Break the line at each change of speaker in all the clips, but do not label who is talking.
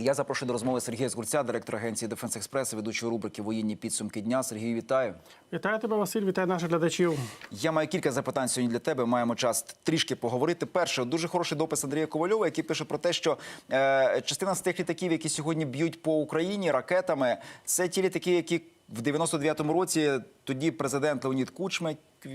Я запрошую до розмови Сергія Згурця, директора агенції Дефенс Експрес, ведучого рубрики Воєнні підсумки дня. Сергій, вітаю.
Вітаю тебе, Василь, вітаю наших глядачів.
Я маю кілька запитань сьогодні для тебе. Маємо час трішки поговорити. Перше, дуже хороший допис Андрія Ковальова, який пише про те, що е, частина з тих літаків, які сьогодні б'ють по Україні ракетами, це ті літаки, які в 99-му році тоді президент Леонід Кучма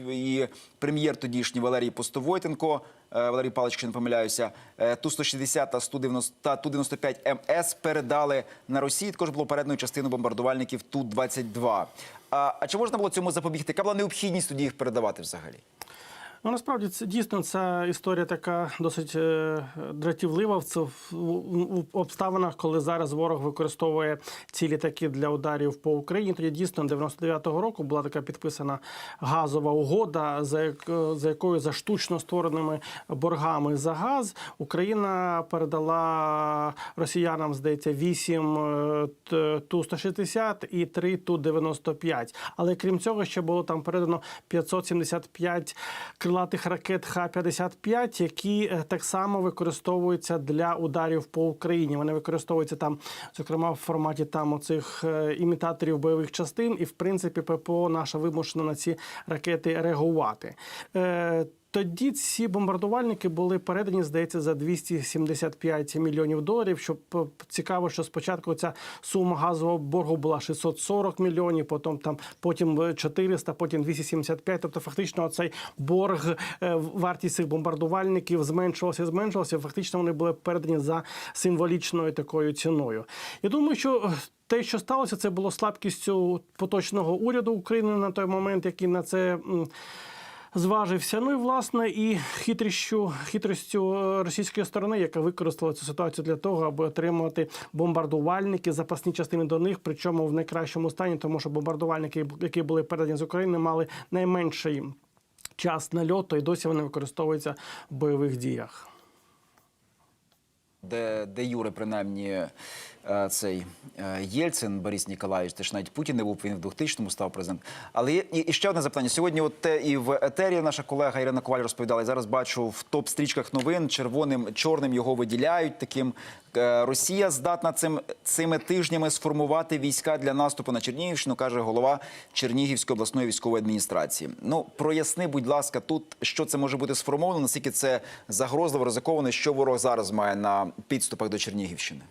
і прем'єр тодішній Валерій Постовойтенко, е, Валерій Павлович, якщо не помиляюся, е, Ту-160 та Ту-90 та Ту-95 МС передали на Росію. Також було передано частину бомбардувальників Ту-22. А, а чи можна було цьому запобігти? Яка була необхідність тоді їх передавати взагалі?
Ну насправді це дійсно ця історія така досить е, дратівлива в, в, в обставинах, коли зараз ворог використовує ці літаки для ударів по Україні. Тоді дійсно 99-го року була така підписана газова угода, за, як, за якою за штучно створеними боргами за газ Україна передала росіянам, здається, 8 е, т- Ту-160 і 3 Ту-95. Але крім цього, ще було там передано 575 крилатих ракет Х-55, які е, так само використовуються для ударів по Україні. Вони використовуються там, зокрема, в форматі там оцих е, імітаторів бойових частин, і в принципі ППО наша вимушена на ці ракети реагувати. Е, тоді ці бомбардувальники були передані, здається, за 275 мільйонів доларів. Що п- цікаво, що спочатку ця сума газового боргу була 640 мільйонів, потім там потім 400, потім 275. Тобто, фактично, цей борг, е, вартість цих бомбардувальників зменшувався, зменшувався. Фактично, вони були передані за символічною такою ціною. Я думаю, що. е, те, що сталося, це було слабкістю поточного уряду України на той момент, який на це зважився. Ну і власне і хитрістю, хитрістю е, російської сторони, яка використала цю ситуацію для того, аби отримувати бомбардувальники, запасні частини до них, причому в найкращому стані, тому що бомбардувальники, які були передані з України, мали найменший час нальоту, і досі вони використовуються в бойових діях.
де, де Юре, принаймні, цей е, Єльцин Борис Ніколаєвич, теж навіть Путін не був, він в 2000-му став президентом. Але є і, і ще одне запитання. Сьогодні от те і в етері наша колега Ірина Коваль розповідала, і зараз бачу в топ-стрічках новин червоним, чорним його виділяють таким. Е, Росія здатна цим, цими тижнями сформувати війська для наступу на Чернігівщину, каже голова Чернігівської обласної військової адміністрації. Ну, проясни, будь ласка, тут, що це може бути сформовано, наскільки це загрозливо, ризиковано, що ворог зараз має на підступах до Чернігівщини.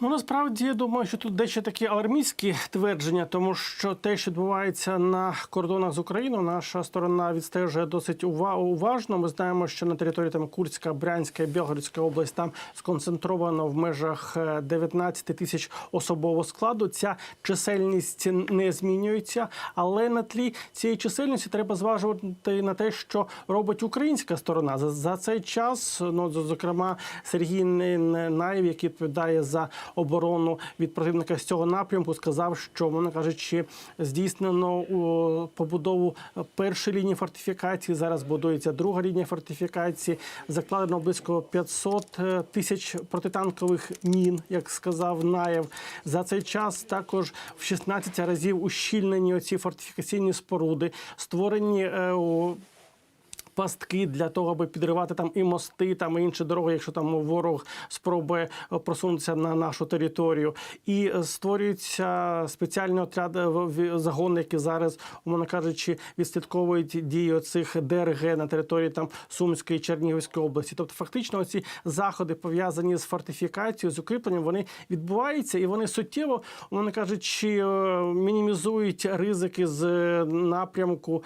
Ну насправді я думаю, що тут дещо такі алармістські твердження, тому що те, що відбувається на кордонах з Україною, наша сторона відстежує досить ува- уважно. Ми знаємо, що на території там Курська, Брянська і Білгородська область там сконцентровано в межах е, 19 тисяч особового складу. Ця чисельність не змінюється, але на тлі цієї чисельності треба зважувати на те, що робить українська сторона. За, за цей час, ну зокрема, Сергій Наєв, який відповідає за оборону від противника з цього напрямку, сказав, що вона кажучи, здійснено побудову першої лінії фортифікації. Зараз будується друга лінія фортифікації. Закладено близько 500 тисяч протитанкових мін, як сказав Наєв. За цей час також в 16 разів ущільнені оці фортифікаційні споруди, створені. Пастки для того, аби підривати там і мости, там і інші дороги, якщо там ворог спробує е, просунутися на нашу територію. І е, створюються спеціальні отряди е, загони, які зараз, умовно кажучи, відслідковують дії цих ДРГ на території там Сумської Чернігівської області. Тобто, фактично, ці заходи пов'язані з фортифікацією, з укріпленням, вони відбуваються і вони суттєво, умовно кажучи, мінімізують ризики з напрямку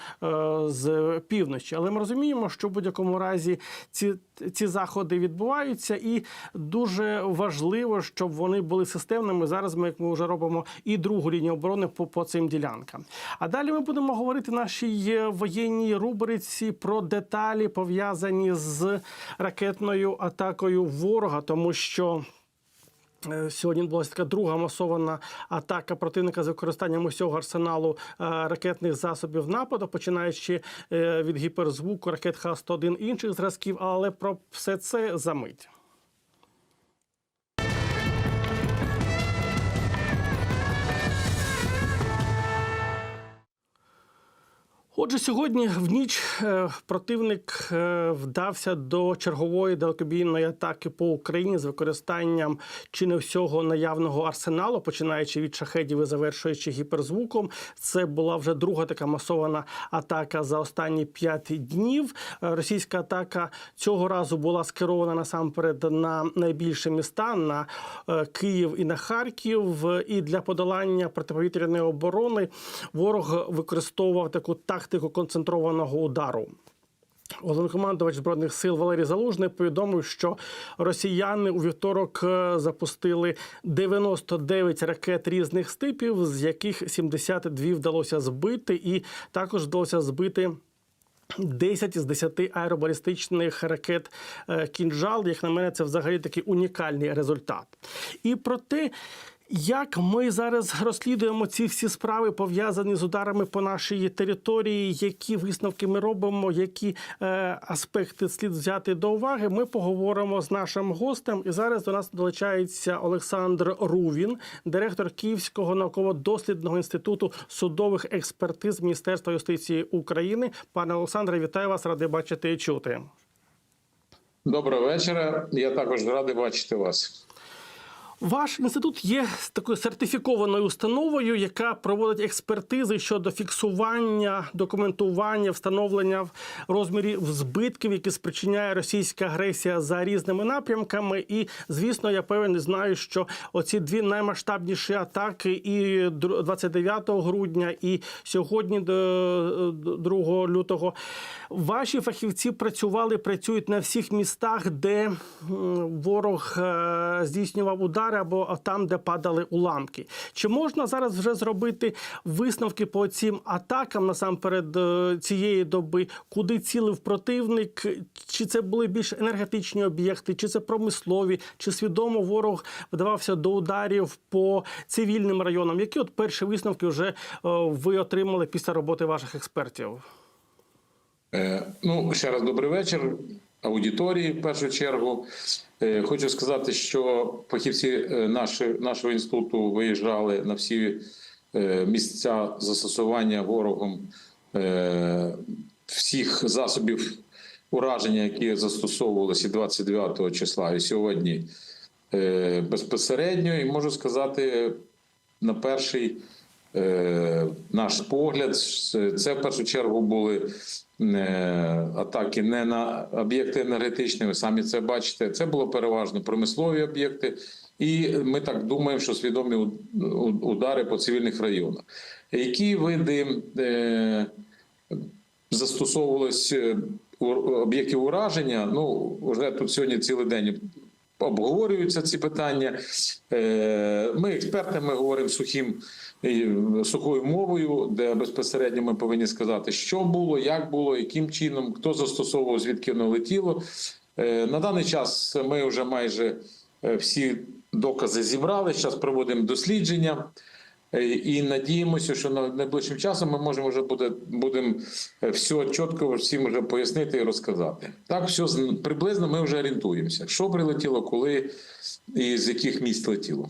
з півночі. Але ми розуміємо, що в будь-якому разі ці, ці заходи відбуваються, і дуже важливо, щоб вони були системними. Зараз ми, як ми вже робимо, і другу лінію оборони по, по цим ділянкам. А далі ми будемо говорити нашій е, воєнній рубриці про деталі пов'язані з ракетною атакою ворога, тому що. Е, Сьогодні відбулася така друга масована атака противника з використанням усього арсеналу е, ракетних засобів нападу, починаючи е, від гіперзвуку, ракет Х-101 інших зразків. Але про все це за Отже, сьогодні в ніч е, противник е, вдався до чергової далекобійної атаки по Україні з використанням чи не всього наявного арсеналу, починаючи від шахедів і завершуючи гіперзвуком. Це була вже друга така масована атака за останні п'ять днів. Е, Російська атака цього разу була скерована насамперед на найбільші міста на Київ і на Харків. І для подолання протиповітряної оборони ворог використовував таку тактику концентрованого удару. Головнокомандувач збройних сил Валерій Залужний повідомив, що росіяни у вівторок е, запустили 99 ракет різних типів, з яких 72 вдалося збити, і також вдалося збити. 10 із 10 аеробалістичних ракет е, кінжал. Як на мене, це взагалі такий унікальний результат. І про те, як ми зараз розслідуємо ці всі справи, пов'язані з ударами по нашій території, які висновки ми робимо, які е, аспекти слід взяти до уваги, ми поговоримо з нашим гостем. І зараз до нас долучається Олександр Рувін, директор Київського науково-дослідного інституту судових експертиз Міністерства юстиції України. Пане Олександре, вітаю вас, радий бачити і чути.
Доброго вечора. Я також радий бачити вас.
Ваш інститут є такою сертифікованою установою, яка проводить експертизи щодо фіксування, документування, встановлення розмірів збитків, які спричиняє російська агресія за різними напрямками. І звісно, я певен знаю, що оці дві наймасштабніші атаки, і 29 грудня, і сьогодні, 2 лютого, ваші фахівці працювали, працюють на всіх містах, де ворог е, здійснював удари або там, де падали уламки. Чи можна зараз вже зробити висновки по цим атакам насамперед е, цієї доби, куди цілив противник? Чи це були більш енергетичні об'єкти, чи це промислові, чи свідомо ворог вдавався до ударів по цивільним районам? Які от перші висновки вже е, ви отримали після роботи ваших експертів?
Е, Ну, ще раз добрий вечір. Аудиторії в першу чергу. Е, Хочу сказати, що фахівці е, нашого інституту виїжджали на всі е, місця застосування ворогом всіх засобів ураження, які застосовувалися 29 числа і сьогодні безпосередньо. І можу сказати, на перший наш погляд, це в першу чергу були е, атаки не на об'єкти енергетичні. Ви самі це бачите. Це було переважно промислові об'єкти, і ми так думаємо, що свідомі удари по цивільних районах. Які види е, застосовувалось е, у- об'єктів ураження? Ну вже тут сьогодні цілий день обговорюються ці питання. Е, Ми експерти, ми говоримо сухим е, сухою мовою, де безпосередньо ми повинні сказати, що було, як було, яким чином, хто застосовував, звідки воно летіло. Е, На даний час ми вже майже е, всі докази зібрали. Зараз проводимо дослідження. Е, І надіємося, що на найближчим часом ми можемо вже буде будемо е, все чітко всім вже пояснити і розказати. Так, все приблизно ми вже орієнтуємося, що прилетіло, коли і з яких міст летіло.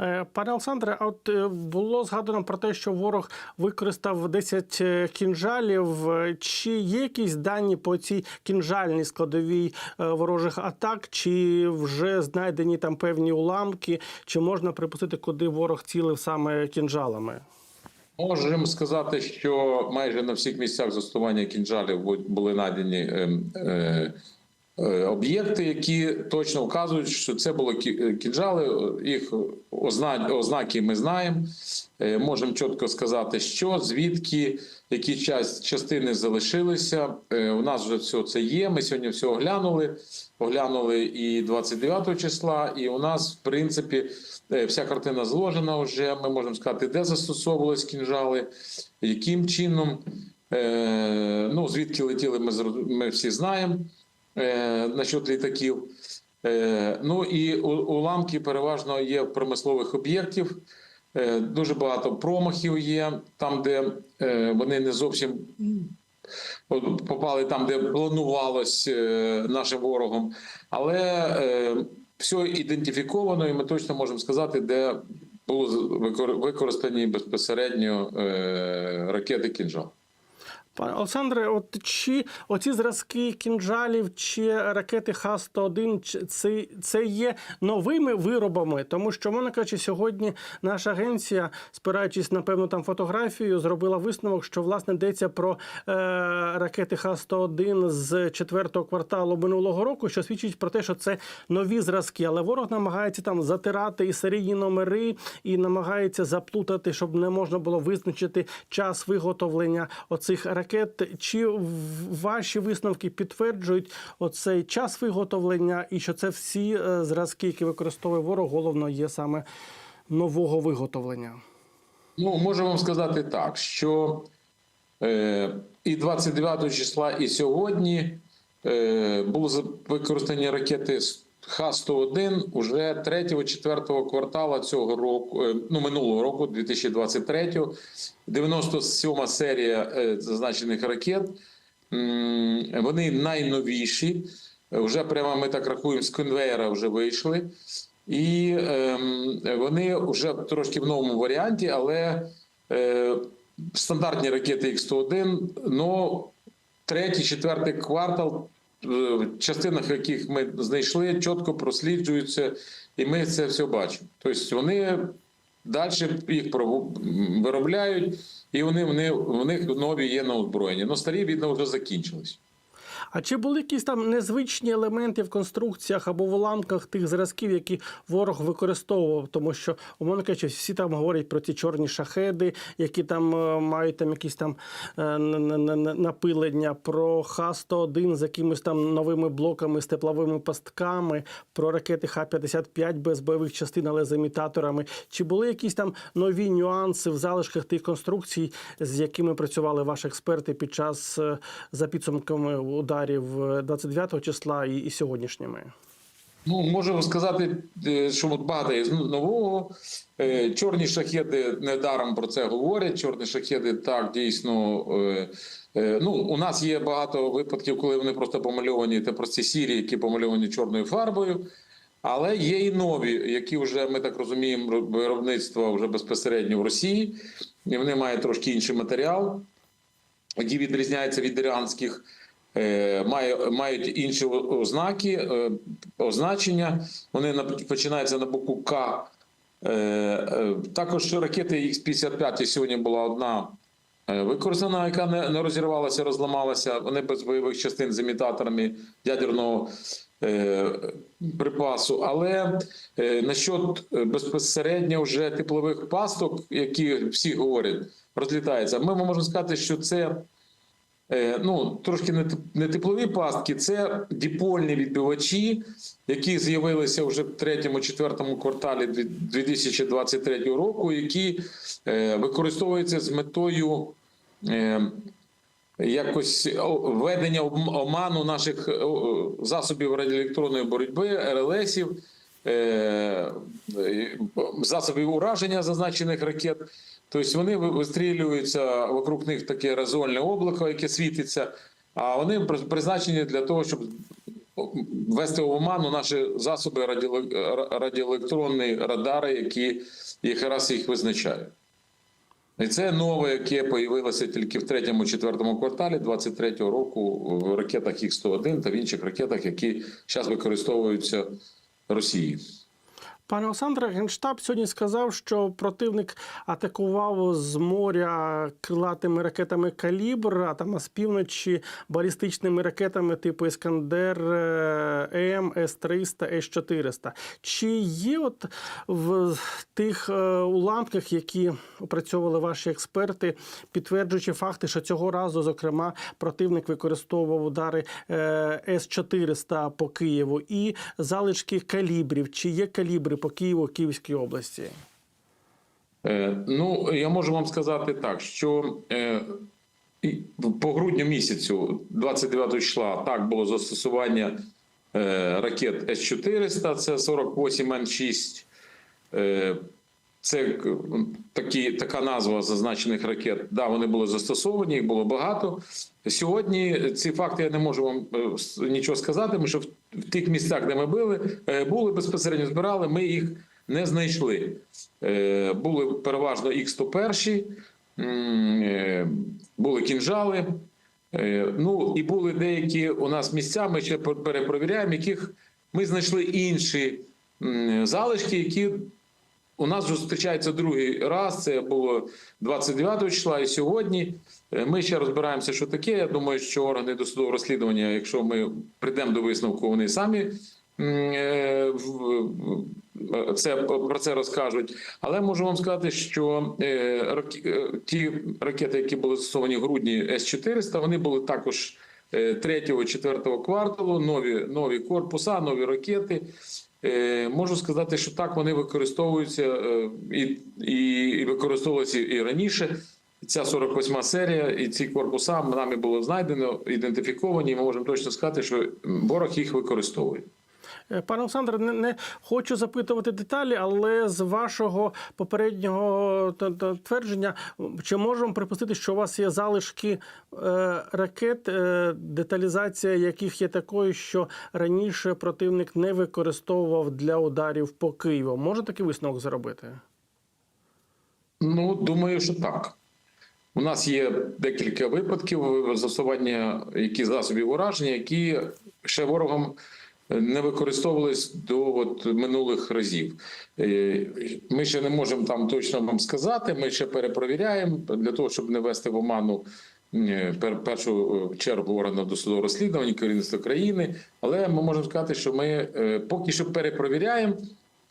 Е, Пане Олександре, от е, було згадано про те, що ворог використав 10 е, кінжалів. Чи є якісь дані по цій кінжальній складовій ворожих атак, чи вже знайдені там певні уламки, чи можна припустити, куди ворог цілив саме кінжалами?
Можемо сказати, що майже на всіх місцях застосування кінжалів були знайдені е, е, е, об'єкти, які точно вказують, що це були е, кінжали. Їх ознаки ми знаємо. Е, Можемо чітко сказати, що звідки які частини залишилися. Е, У нас вже все це є. Ми сьогодні все оглянули. Оглянули і 29 числа, і у нас, в принципі, е, вся картина зложена вже. Ми можемо сказати, де застосовувались кінжали, яким чином. Е, Ну, звідки летіли, ми, ми всі знаємо е, насчет літаків. Е, Ну і уламки переважно є в промислових об'єктів. Е, Дуже багато промахів є там, де вони не зовсім попали там, де планувалось нашим ворогом. Але все ідентифіковано, і ми точно можемо сказати, де були використані безпосередньо ракети кінжал.
Пане Олександре, от чи оці зразки кінжалів чи ракети Х-101, чи це, це є новими виробами? Тому що, мовно кажучи, сьогодні наша агенція, спираючись на певну там фотографію, зробила висновок, що власне йдеться про е, ракети Х-101 з четвертого кварталу минулого року, що свідчить про те, що це нові зразки. Але ворог намагається там затирати і серійні номери, і намагається заплутати, щоб не можна було визначити час виготовлення оцих ракет. Чи ваші висновки підтверджують оцей час виготовлення, і що це всі е, зразки, які використовує ворог, головно є саме нового виготовлення?
Ну, можу вам сказати так, що е, і 29 числа, і сьогодні е, були за- використані ракети Х-101 уже 3-4 квартала цього року, е, ну минулого року, 2023 97 серія е, зазначених ракет. Вони найновіші. Вже прямо ми так рахуємо, з конвейера вже вийшли. І ем, вони вже трошки в новому варіанті, але е, стандартні ракети Х-101, ну, третій, четвертий квартал, частинах яких ми знайшли, чітко просліджуються, і ми це все бачимо. Тобто вони далі їх виробляють, і вони, вони, в них нові є на озброєнні. Ну, старі, видно, вже закінчились.
А чи були якісь там незвичні елементи в конструкціях або в уламках тих зразків, які ворог використовував? Тому що, умовно кажучи, всі там говорять про ці чорні шахеди, які там е, мають там якісь там е, напилення, про Х-101 з якимись там новими блоками з тепловими пастками, про ракети Х-55 без бойових частин, але з імітаторами. Чи були якісь там нові нюанси в залишках тих конструкцій, з якими працювали ваші експерти під час е, за підсумками ударів е, 29 числа і, і сьогоднішніми?
Ну, можу сказати, е, що багато є нового. Е, Чорні шахеди недаром про це говорять. Чорні шахеди так дійсно. е, е, Ну, у нас є багато випадків, коли вони просто помальовані, це прості сірі, які помальовані чорною фарбою. Але є і нові, які вже ми так розуміємо, виробництво вже безпосередньо в Росії. І вони мають трошки інший матеріал, які відрізняються від іранських. Е, мають інші ознаки, е, означення. Вони на- починаються на букву К. Е, Також ракети Х-55 сьогодні була одна використана, яка не, розірвалася, розламалася. Вони без бойових частин з імітаторами ядерного припасу. Але насчет безпосередньо вже теплових пасток, які всі говорять, розлітаються. Ми можемо сказати, що це. Е, ну, трошки не, теплові пастки, це дипольні відбивачі, які з'явилися вже в третьому-четвертому кварталі дві- 2023 року, які е, використовуються з метою е, якось введення оману наших засобів радіоелектронної боротьби, РЛСів, засобів ураження зазначених ракет. Тобто вони вистрілюються, вокруг них таке резольне облако, яке світиться, а вони призначені для того, щоб ввести в оману наші засоби радіоелектронні радари, які якраз їх визначають. І це нове, яке появилося тільки в третьому-четвертому кварталі 23-го року в ракетах Х-101 та в інших ракетах, які зараз використовуються Росією.
Пане Олександре, Генштаб сьогодні сказав, що противник атакував з моря крилатими ракетами Калібр, а там з півночі балістичними ракетами типу Іскандер е, М, С-300, С-400. Чи є от в тих е, уламках, які опрацьовували ваші експерти, підтверджуючи факти, що цього разу, зокрема, противник використовував удари е, С-400 по Києву і залишки калібрів? Чи є калібри по Києву, Київській області?
Е, Ну, я можу вам сказати так, що е, по грудню місяцю, 29 числа, так було застосування е, ракет С-400, це 48 М6. Е, Це такі, така назва зазначених ракет. Да, вони були застосовані, їх було багато. Сьогодні ці факти я не можу вам е, нічого сказати, тому що в, тих місцях, де ми були, е, були безпосередньо збирали, ми їх не знайшли. Е, Були переважно Х-101, м, е, були кінжали, Ну і були деякі у нас місця. Ми ще перепровіряємо, яких ми знайшли інші залишки, які у нас вже зустрічається другий раз. Це було 29 числа, і сьогодні. Е, Ми ще розбираємося, що таке. Я думаю, що органи досудового розслідування, якщо ми прийдемо до висновку, вони самі е, це про це розкажуть. Але можу вам сказати, що е, ті ракети, які були застосовані в грудні С-400, вони були також. 3-4 кварталу, нові, нові корпуса, нові ракети. Е, можу сказати, що так вони використовуються е, і, і, і використовувалися і раніше. Ця 48 серія і ці корпуса нами було знайдено, ідентифіковані. Ми можемо точно сказати, що ворог їх використовує.
Е, Пане Олександре, не, не хочу запитувати деталі, але з вашого попереднього твердження, чи можемо припустити, що у вас є залишки е, ракет, е, деталізація яких є такою, що раніше противник не використовував для ударів по Києву? Може такий висновок зробити?
Ну, думаю, що так. У нас є декілька випадків застосування які засобів ураження, які ще ворогом не використовувались до от минулих разів. Е, Ми ще не можемо там точно вам сказати. Ми ще перепровіряємо для того, щоб не вести в оману е, першу е, чергу органів досудового розслідування керівництва країни. Але ми можемо сказати, що ми поки що перепровіряємо.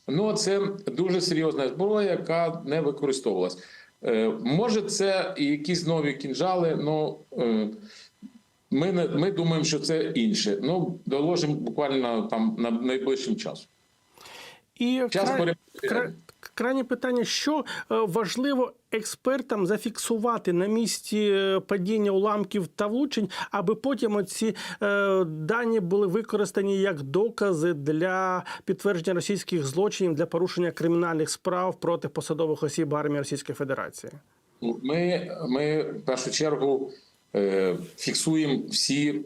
Ну, це дуже серйозна зброя, яка не використовувалась. Може, це і якісь нові кінжали, ну ми, не, ми думаємо, що це інше. Ну, доложимо буквально там на найближчим часом.
І
Час
край-
пере-
кра- крайнє питання: що е, важливо експертам зафіксувати на місці е, падіння уламків та влучень, аби потім ці дані були використані як докази для підтвердження російських злочинів для порушення кримінальних справ проти посадових осіб армії Російської Федерації?
Ми, ми в першу чергу е, фіксуємо всі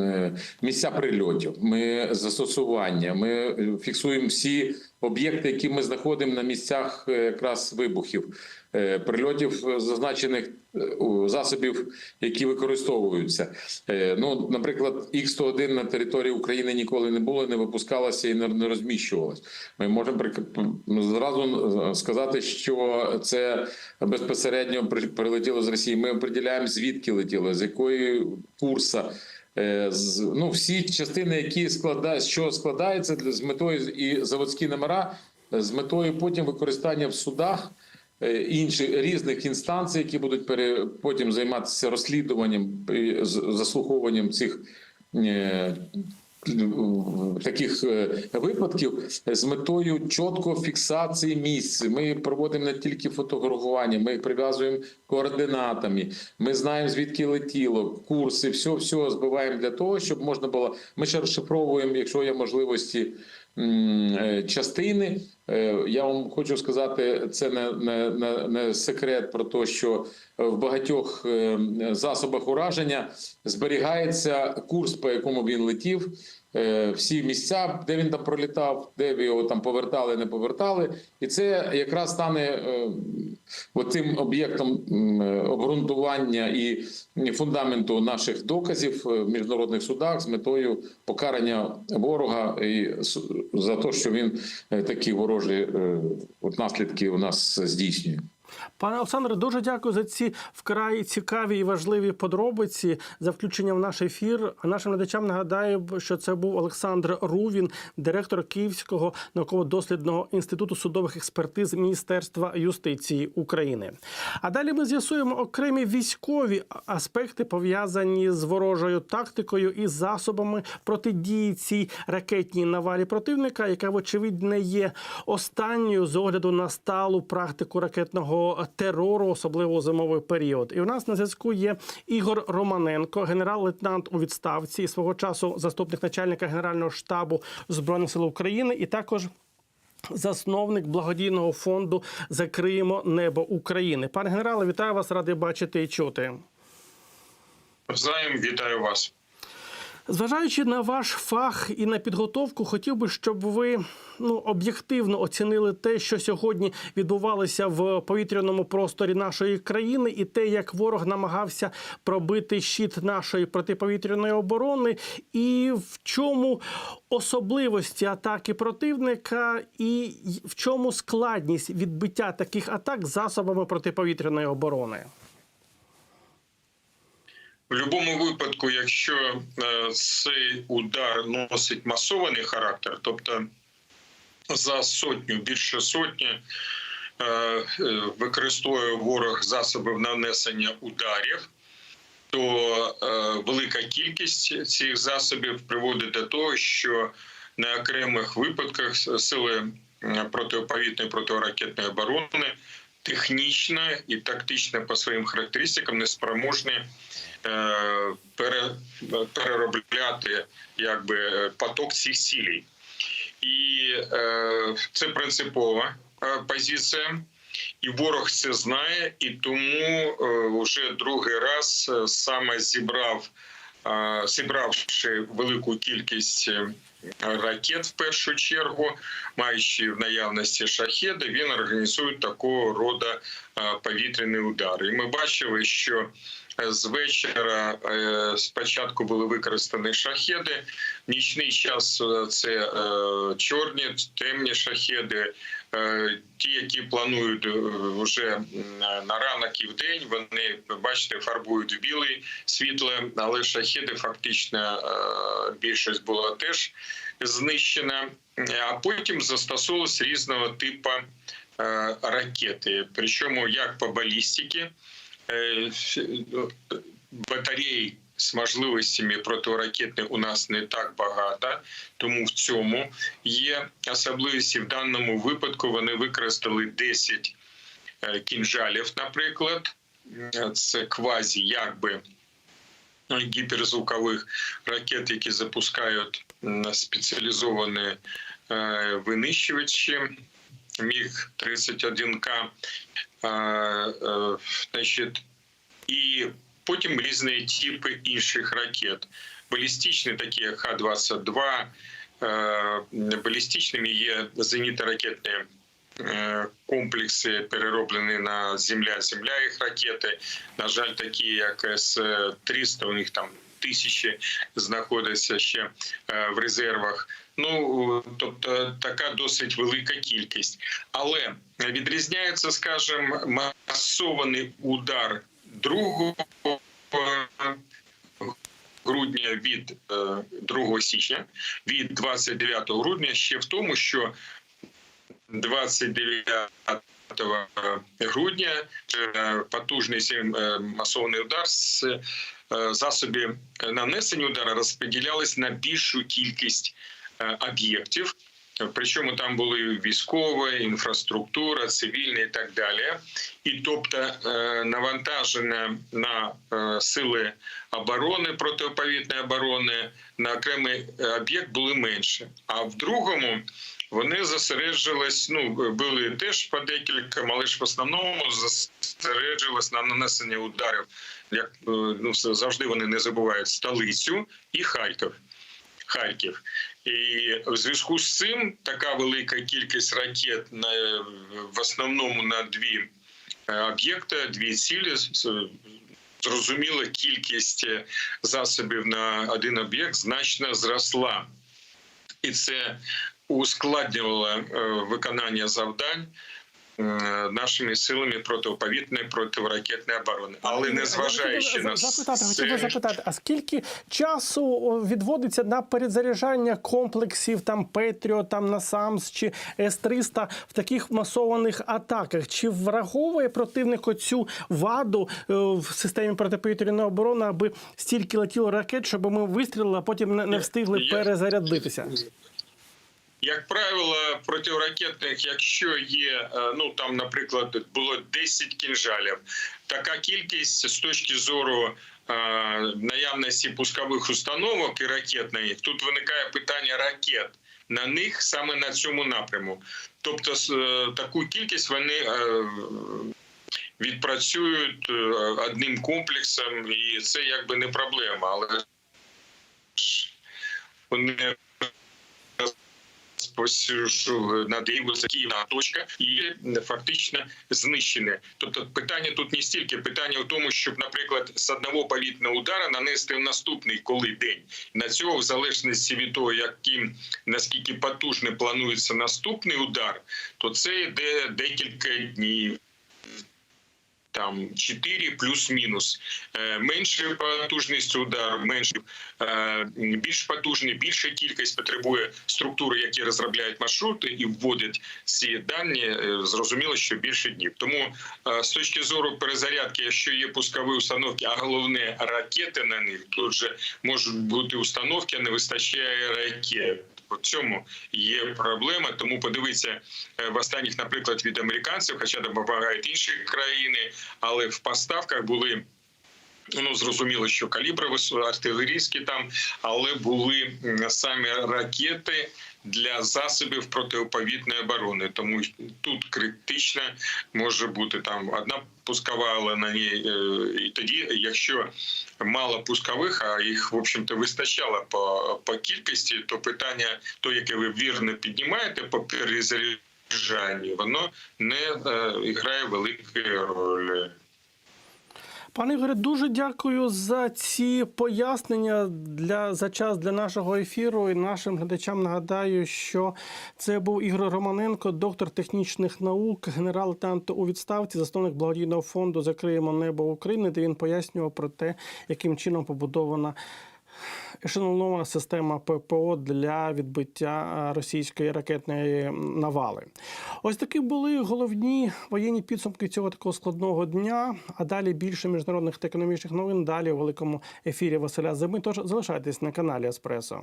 е, місця прильотів, ми застосування, ми е, фіксуємо всі об'єкти, які ми знаходимо на місцях е, якраз вибухів, е, прильотів е, зазначених е, засобів, які використовуються. Е, Ну, наприклад, Х-101 на території України ніколи не було, не випускалося і не розміщувалось. Ми можемо зразу е, сказати, що це безпосередньо при- прилетіло з Росії. Ми определяємо, звідки летіло, з якої курса. Е, Ну, всі частини, які складають, що складається з метою і заводські номера, е, з метою потім використання в судах е, інших різних інстанцій, які будуть пере, потім займатися розслідуванням і заслуховуванням цих. е, Таких е, випадків з метою чіткої фіксації місць. Ми проводимо не тільки фотографування, ми прив'язуємо координатами. Ми знаємо звідки летіло, курси, все, все збиваємо для того, щоб можна було. Ми ще розшифровуємо, якщо є можливості е, частини. Е, Я вам хочу сказати, це не, не, не, не секрет про те, що в багатьох е, засобах ураження зберігається курс, по якому він летів. Е, Всі місця, де він там пролітав, де його там повертали, не повертали, і це якраз стане е, тим об'єктом е, обґрунтування і фундаменту наших доказів в міжнародних судах з метою покарання ворога і за те, що він такі ворожі от наслідки у нас здійснює.
Пане Олександре, дуже дякую за ці вкрай цікаві і важливі подробиці за включення в наш ефір. А нашим глядачам нагадаю, що це був Олександр Рувін, директор Київського науково-дослідного інституту судових експертиз Міністерства юстиції України. А далі ми з'ясуємо окремі військові аспекти пов'язані з ворожою тактикою і засобами протидії цій ракетній навалі противника, яка вочевидь не є останньою з огляду на сталу практику ракетного терору, особливо зимовий період. І у нас на зв'язку є Ігор Романенко, генерал-лейтенант у відставці і свого часу заступник начальника генерального штабу збройних сил України, і також. Засновник благодійного фонду Закриємо небо України. Пане генерале, вітаю вас, радий бачити і чути.
Навзаєм вітаю вас.
Зважаючи на ваш фах і на підготовку, хотів би, щоб ви ну об'єктивно оцінили те, що сьогодні відбувалося в повітряному просторі нашої країни, і те, як ворог намагався пробити щит нашої протиповітряної оборони, і в чому особливості атаки противника, і в чому складність відбиття таких атак засобами протиповітряної оборони.
В будь-якому випадку, якщо е, цей удар носить масований характер, тобто за сотню, більше сотні, е, е, використовує ворог засобів нанесення ударів, то велика кількість цих засобів приводить до того, що на окремих випадках сили протиповітної протиракетної оборони технічно і тактично по своїм характеристикам не спроможні пере, переробляти якби е, поток цих цілей. І е, це принципова е, позиція. І ворог це знає, і тому е, вже другий раз е, саме зібрав, е, зібравши велику кількість е, ракет в першу чергу, маючи в наявності шахеди, він організує такого роду е, повітряні удари. І ми бачили, що е, з вечора е, спочатку були використані шахеди. Нічний час е, це е, чорні, темні шахеди. Ті, які планують вже на ранок і в день, вони бачите, фарбують білий світле, але шахеди фактично більшість була теж знищена. А потім застосовувалися різного типу ракети, причому як по балістиці, батарей з можливостями протиракетних у нас не так багато, тому в цьому є особливості. В даному випадку вони використали 10 е, кінжалів, наприклад. Е, Це квазі, якби гіперзвукових ракет, які запускають спеціалізовані е, винищувачі. Міг 31К. Е, е, значить, і потім різні типи інших ракет. Балістичні, такі як Х-22, е, балістичними є зенітно-ракетні е, комплекси, перероблені на Земля-Земля їх ракети. На жаль, такі як С-300, у них там тисячі знаходяться ще е, в резервах. Ну тобто така досить велика кількість, але відрізняється, скажімо, масований удар другого грудня від е, 2 січня, від 29 грудня ще в тому, що 29 грудня е, потужний е, масований удар з е, засобів нанесення удара розподілялись на більшу кількість е, об'єктів. Причому там були військова інфраструктура, цивільна і так далі. І тобто е, навантаження на е, сили оборони, протиповітної оборони на окремий е, об'єкт були менше. А в другому вони зосереджувались, ну були теж по декілька, але ж в основному зосереджувались на нанесенні ударів. Як е, ну завжди вони не забувають столицю і Харків. Харків. І в зв'язку з цим така велика кількість ракет на в основному на дві е, об'єкти, дві цілі. Зрозуміло, кількість е, засобів на один об'єкт значно зросла, і це ускладнювало е, виконання завдань нашими силами протиповітної протиракетної оборони. Але незважаючи на
запитати, хотів би запитати, а скільки часу відводиться на перезаряджання комплексів там Петріо, там Насамс чи С-300 в таких масованих атаках? Чи враховує противник оцю ваду е, в системі протиповітряної оборони, аби стільки летіло ракет, щоб ми вистрілили, а потім не, не встигли перезарядитися?
Як правило, протиракетних, якщо є, е, ну там, наприклад, було 10 кінжалів, така кількість з точки зору е, наявності пускових установок і ракетної, тут виникає питання ракет на них саме на цьому напряму. Тобто, е, таку кількість вони відпрацюють одним комплексом, і це якби не проблема. Але вони над її високівна точка і фактично знищене. Тобто питання тут не стільки питання в тому, щоб, наприклад, з одного повітряного удара нанести в наступний коли день. На цього, в залежності від того, яким наскільки потужно планується наступний удар, то це йде декілька днів. Там 4 плюс-мінус. Е, Менше потужність удару, менше е, більш потужний, більша кількість потребує структури, які розробляють маршрути і вводять ці дані. е, Зрозуміло, що більше днів. Тому з точки зору перезарядки, якщо є пускові установки, а головне ракети на них, тут же можуть бути установки, а не вистачає ракет. В цьому є проблема. Тому подивіться е, в останніх, наприклад, від американців, хоча допомагають інші країни, але в поставках були. Ну, зрозуміло, що калібри артилерійські там, але були м, самі ракети для засобів протиповітної оборони. Тому тут критично може бути там одна пускова, на ній і тоді, якщо мало пускових, а їх в общем-то вистачало по, по кількості, то питання, то яке ви вірно піднімаєте по перезаряджанню, воно не е, грає великої ролі.
Пане Ігоре, дуже дякую за ці пояснення для за час для нашого ефіру. І нашим глядачам нагадаю, що це був Ігор Романенко, доктор технічних наук, генерал танто у відставці, засновник благодійного фонду Закриємо небо України, де він пояснював про те, яким чином побудована. Ешелонована система ППО для відбиття російської ракетної навали. Ось такі були головні воєнні підсумки цього такого складного дня. А далі більше міжнародних та економічних новин. Далі у великому ефірі Василя Зими. Тож залишайтесь на каналі Еспресо.